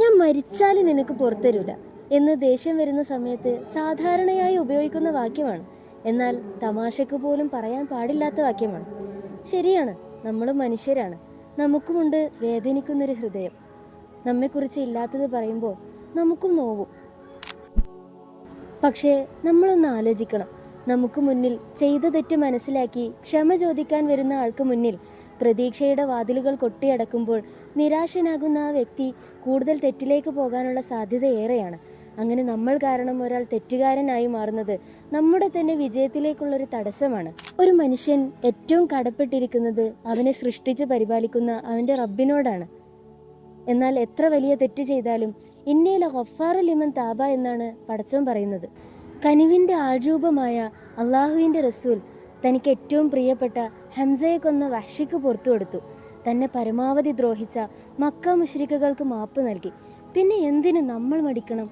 ഞാൻ മരിച്ചാലും നിനക്ക് പുറത്തരൂല എന്ന് ദേഷ്യം വരുന്ന സമയത്ത് സാധാരണയായി ഉപയോഗിക്കുന്ന വാക്യമാണ്. എന്നാൽ തമാശക്ക് പോലും പറയാൻ പാടില്ലാത്ത വാക്യമാണ്. ശരിയാണ് നമ്മൾ മനുഷ്യരാണ്. നമുക്കുമുണ്ട് വേദനിക്കുന്നൊരു ഹൃദയം. നമ്മെക്കുറിച്ച് ഇല്ലാത്തത് പറയുമ്പോൾ നമുക്കും നോവും. പക്ഷേ നമ്മളൊന്ന് ആലോചിക്കണം. നമുക്ക് മുന്നിൽ ചെയ്ത തെറ്റ് മനസ്സിലാക്കി ക്ഷമ ചോദിക്കാൻ വരുന്ന ആൾക്ക് മുന്നിൽ പ്രതീക്ഷയുടെ വാതിലുകൾ കൊട്ടിയടക്കുമ്പോൾ നിരാശനാകുന്ന ആ വ്യക്തി കൂടുതൽ തെറ്റിലേക്ക് പോകാനുള്ള സാധ്യത ഏറെയാണ്. അങ്ങനെ നമ്മൾ കാരണം ഒരാൾ തെറ്റുകാരനായി മാറുന്നത് നമ്മുടെ തന്നെ വിജയത്തിലേക്കുള്ളൊരു തടസ്സമാണ്. ഒരു മനുഷ്യൻ ഏറ്റവും കടപ്പെട്ടിരിക്കുന്നത് അവനെ സൃഷ്ടിച്ച് പരിപാലിക്കുന്ന അവന്റെ റബ്ബിനോടാണ്. എന്നാൽ എത്ര വലിയ തെറ്റ് ചെയ്താലും ഇന്നയിലെ ഹൊഫാറു ലിമൻ താബ എന്നാണ് പടച്ചോൻ പറയുന്നത്. കനിവിന്റെ ആൾരൂപമായ അള്ളാഹുവിന്റെ റസൂൽ തനിക്ക് ഏറ്റവും പ്രിയപ്പെട്ട ഹംസയെ കൊന്ന വഹ്ഷിക്ക് പുറത്തു കൊടുത്തു. തന്നെ പരമാവധി ദ്രോഹിച്ച മക്ക മുഷ്രിക്കുകൾക്ക് മാപ്പ് നൽകി. പിന്നെ എന്തിനു നമ്മൾ മടിക്കണം?